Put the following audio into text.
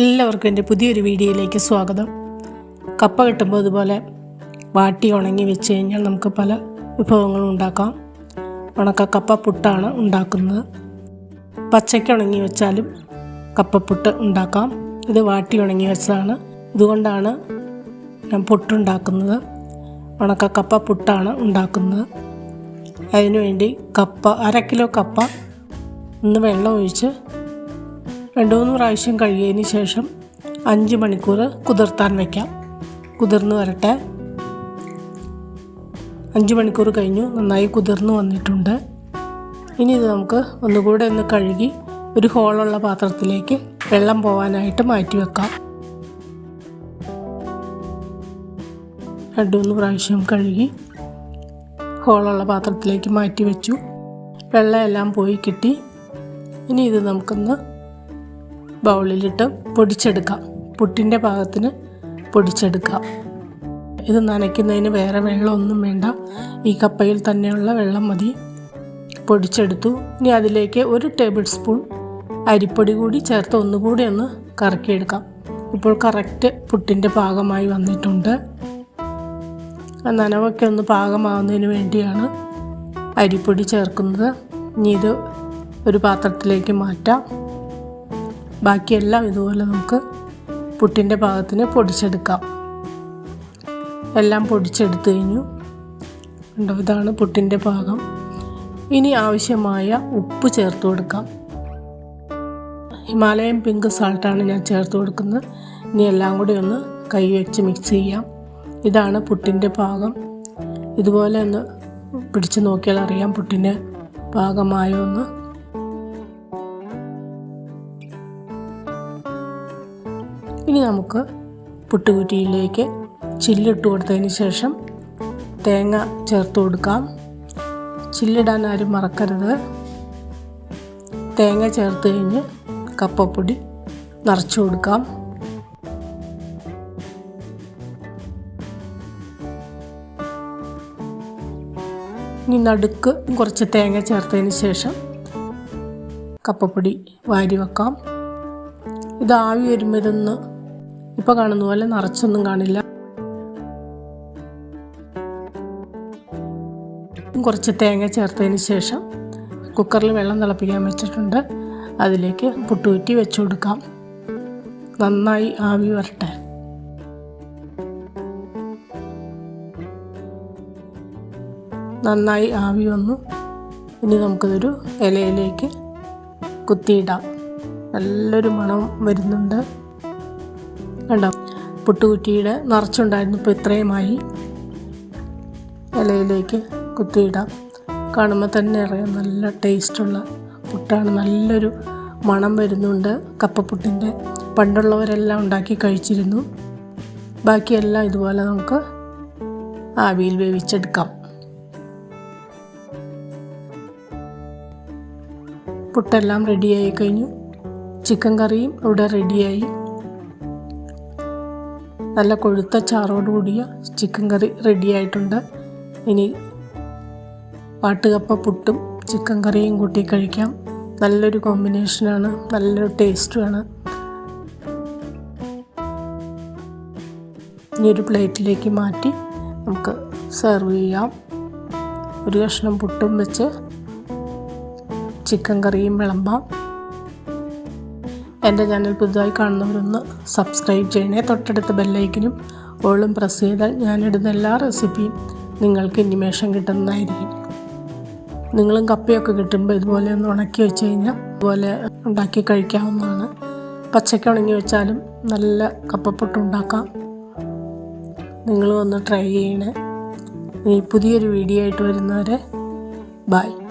എല്ലാവർക്കും എന്റെ പുതിയൊരു വീഡിയോയിലേക്ക് സ്വാഗതം. കപ്പ കിട്ടുമ്പോൾ ഇതുപോലെ വാട്ടി ഉണങ്ങി വെച്ച് കഴിഞ്ഞാൽ നമുക്ക് പല വിഭവങ്ങളും ഉണ്ടാക്കാം. ഉണക്ക കപ്പ പുട്ടാണ് ഉണ്ടാക്കുന്നത്. പച്ചയ്ക്ക് ഉണങ്ങി വെച്ചാലും കപ്പപ്പുട്ട് ഉണ്ടാക്കാം. ഇത് വാട്ടി ഉണങ്ങി വെച്ചതാണ്. ഇതുകൊണ്ടാണ് ഞാൻ പുട്ടുണ്ടാക്കുന്നത് ഉണക്ക കപ്പ പുട്ടാണ് ഉണ്ടാക്കുന്നത്. അതിനുവേണ്ടി കപ്പ അര കിലോ കപ്പ ഒന്ന് വെള്ളം ഒഴിച്ച് രണ്ട് മൂന്ന് പ്രാവശ്യം കഴുകിയതിന് ശേഷം അഞ്ച് മണിക്കൂർ കുതിർത്താൻ വയ്ക്കാം. കുതിർന്ന് വരട്ടെ. അഞ്ച് മണിക്കൂർ കഴിഞ്ഞു. നന്നായി കുതിർന്ന് വന്നിട്ടുണ്ട്. ഇനി ഇത് നമുക്ക് ഒന്നുകൂടെ ഒന്ന് കഴുകി ഒരു ഹോളുള്ള പാത്രത്തിലേക്ക് വെള്ളം പോകാനായിട്ട് മാറ്റി വെക്കാം. രണ്ട് മൂന്ന് പ്രാവശ്യം കഴുകി ഹോളുള്ള പാത്രത്തിലേക്ക് മാറ്റി വെച്ചു. വെള്ളമെല്ലാം പോയി കിട്ടി. ഇനി ഇത് നമുക്കൊന്ന് ബൗളിലിട്ട് പൊടിച്ചെടുക്കാം പുട്ടിന്റെ പാകത്തിന് പൊടിച്ചെടുക്കാം ഇത് നനയ്ക്കുന്നതിന് വേറെ വെള്ളമൊന്നും വേണ്ട. ഈ കപ്പയിൽ തന്നെയുള്ള വെള്ളം മതി. പൊടിച്ചെടുത്തു. ഇനി അതിലേക്ക് ഒരു ടേബിൾ സ്പൂൺ അരിപ്പൊടി കൂടി ചേർത്ത് ഒന്നുകൂടി ഒന്ന് കറക്കിയെടുക്കാം. ഇപ്പോൾ കറക്റ്റ് പുട്ടിന്റെ പാകമായി വന്നിട്ടുണ്ട്. നനവൊക്കെ ഒന്ന് പാകമാവുന്നതിന് വേണ്ടിയാണ് അരിപ്പൊടി ചേർക്കുന്നത്. ഇനി ഇത് ഒരു പാത്രത്തിലേക്ക് മാറ്റാം. ബാക്കിയെല്ലാം ഇതുപോലെ നമുക്ക് പുട്ടിന്റെ പാകത്തിന് പൊടിച്ചെടുക്കാം. എല്ലാം പൊടിച്ചെടുത്തു കഴിഞ്ഞു. കണ്ടോ ഇതാണ് പുട്ടിന്റെ ഭാഗം ഇനി ആവശ്യമായ ഉപ്പ് ചേർത്ത് കൊടുക്കാം. ഹിമാലയൻ പിങ്ക് സാൾട്ടാണ് ഞാൻ ചേർത്ത് കൊടുക്കുന്നത്. ഇനി എല്ലാം കൂടി ഒന്ന് കൈ വെച്ച് മിക്സ് ചെയ്യാം. ഇതാണ് പുട്ടിന്റെ ഭാഗം ഇതുപോലെ ഒന്ന് പിടിച്ച് നോക്കിയാൽ അറിയാം പുട്ടിന്റെ പാകമായോ എന്ന്. ഇനി നമുക്ക് പുട്ടുകുറ്റിയിലേക്ക് ചില്ലിട്ട് കൊടുത്തതിന് ശേഷം തേങ്ങ ചേർത്ത് കൊടുക്കാം. ചില്ലിടാൻ ആരും മറക്കരുത്. തേങ്ങ ചേർത്ത് കഴിഞ്ഞ് കപ്പപ്പൊടി നിറച്ചു കൊടുക്കാം. ഇനി നടുക്ക് കുറച്ച് തേങ്ങ ചേർത്തതിന് ശേഷം കപ്പപ്പൊടി വാരി വെക്കാം. ഇത് ആവി വരുമ്പോൾ ഇതൊന്ന് ഇപ്പോൾ കാണുന്ന പോലെ നിറച്ചൊന്നും കാണില്ല. കുറച്ച് തേങ്ങ ചേർത്തതിന് ശേഷം കുക്കറിൽ വെള്ളം തിളപ്പിക്കാൻ വെച്ചിട്ടുണ്ട്. അതിലേക്ക് പുട്ടുകുറ്റി വെച്ചു കൊടുക്കാം. നന്നായി ആവി വരട്ടെ. നന്നായി ആവി വന്നു. ഇനി നമുക്കിതൊരു ഇലയിലേക്ക് കുത്തിയിടാം. നല്ലൊരു മണം വരുന്നുണ്ട്. കണ്ടോ? പുട്ടുകുറ്റിയുടെ നിറച്ചുണ്ടായിരുന്നു. ഇപ്പോൾ ഇത്രയുമായി ഇലയിലേക്ക് കുത്തിയിടാം. കാണുമ്പോൾ തന്നെ അറിയാം നല്ല ടേസ്റ്റുള്ള പുട്ടാണ്. നല്ലൊരു മണം വരുന്നുണ്ട് കപ്പപ്പുട്ടിന്റെ. പണ്ടുള്ളവരെല്ലാം ഉണ്ടാക്കി കഴിച്ചിരുന്നു. ബാക്കിയെല്ലാം ഇതുപോലെ നമുക്ക് ആവിയിൽ വേവിച്ചെടുക്കാം. പുട്ടെല്ലാം റെഡിയായി കഴിഞ്ഞു. ചിക്കൻ കറിയും ഇവിടെ റെഡിയായി. നല്ല കൊഴുത്ത ചാറോട് കൂടിയ ചിക്കൻ കറി റെഡിയായിട്ടുണ്ട് ഇനി പാട്ടുകപ്പ പുട്ടും ചിക്കൻ കറിയും കൂട്ടി കഴിക്കാം. നല്ലൊരു കോമ്പിനേഷനാണ് നല്ലൊരു ടേസ്റ്റുമാണ് ഇനി ഒരു പ്ലേറ്റിലേക്ക് മാറ്റി നമുക്ക് സെർവ് ചെയ്യാം. ഒരു കഷ്ണം പുട്ടും വെച്ച് ചിക്കൻ കറിയും വിളമ്പാം. എന്റെ ചാനൽ പുതുതായി കാണുന്നവരൊന്ന് സബ്സ്ക്രൈബ് ചെയ്യണേ. തൊട്ടടുത്ത ബെല്ലൈക്കനും ഓളും പ്രസ് ചെയ്താൽ ഞാനിടുന്ന എല്ലാ റെസിപ്പിയും നിങ്ങൾക്ക് ഇനിമേഷൻ കിട്ടുന്നതായിരിക്കും. നിങ്ങളും കപ്പയൊക്കെ കിട്ടുമ്പോൾ ഇതുപോലെ ഒന്ന് ഉണക്കി വെച്ച് കഴിഞ്ഞാൽ ഇതുപോലെ ഉണ്ടാക്കി കഴിക്കാവുന്നതാണ്. പച്ചയ്ക്ക് ഉണങ്ങി വെച്ചാലും നല്ല കപ്പപ്പൊട്ട് ഉണ്ടാക്കാം. നിങ്ങളും ഒന്ന് ട്രൈ ചെയ്യണേ. ഇനി പുതിയൊരു വീഡിയോ ആയിട്ട് വരുന്നവരെ ബൈ